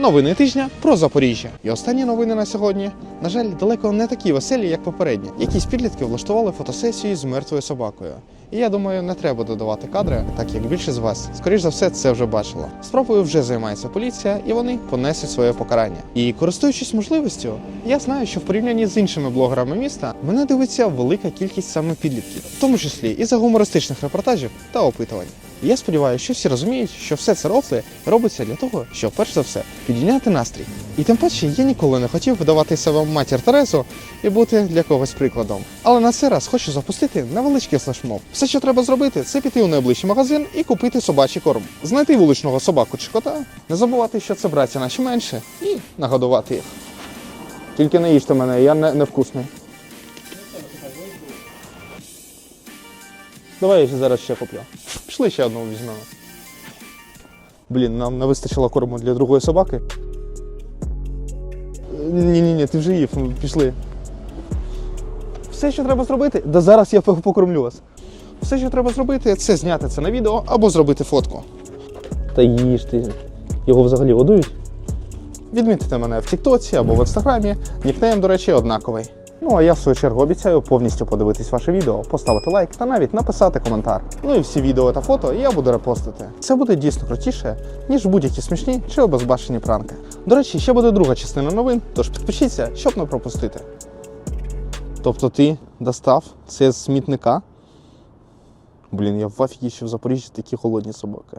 Новини тижня про Запоріжжя. І останні новини на сьогодні, на жаль, далеко не такі веселі, як попередні. Якісь підлітки влаштували фотосесію з мертвою собакою. І я думаю, не треба додавати кадри, так як більшість з вас, скоріш за все, це вже бачила. Справою вже займається поліція, і вони понесуть своє покарання. І користуючись можливістю, я знаю, що в порівнянні з іншими блогерами міста мене дивиться велика кількість саме підлітків, в тому числі і за гумористичних репортажів та опитувань. Я сподіваюся, що всі розуміють, що все це рофли робиться для того, щоб перш за все підійняти настрій. І тим паче я ніколи не хотів видавати себе матір Терезу і бути для когось прикладом. Але на цей раз хочу запустити невеличкий флешмоб. Все, що треба зробити, це піти у найближчий магазин і купити собачий корм, знайти вуличного собаку чи кота, не забувати, що це браття наші менше, і нагодувати їх. Тільки не їжте мене, я не, невкусний. Давай я ще зараз ще куплю. Пішли ще одну візьмемо. Блін, нам не вистачило корму для другої собаки. Ні, ні, ти вже їв, пішли. Все, що треба зробити, да зараз я покормлю вас. Все, що треба зробити, це зняти це на відео або зробити фотку. Та їж ти. Його взагалі годують? Відмітите мене в Тіктоці або в інстаграмі. Нікнейм, до речі, однаковий. Ну а я в свою чергу обіцяю повністю подивитись ваше відео, поставити лайк та навіть написати коментар. Ну і всі відео та фото я буду репостити. Це буде дійсно крутіше, ніж будь-які смішні чи обезбашені пранки. До речі, ще буде друга частина новин, тож підпишіться, щоб не пропустити. Тобто ти достав це з смітника? Блін, я в афігі, що в Запоріжжі такі холодні собаки.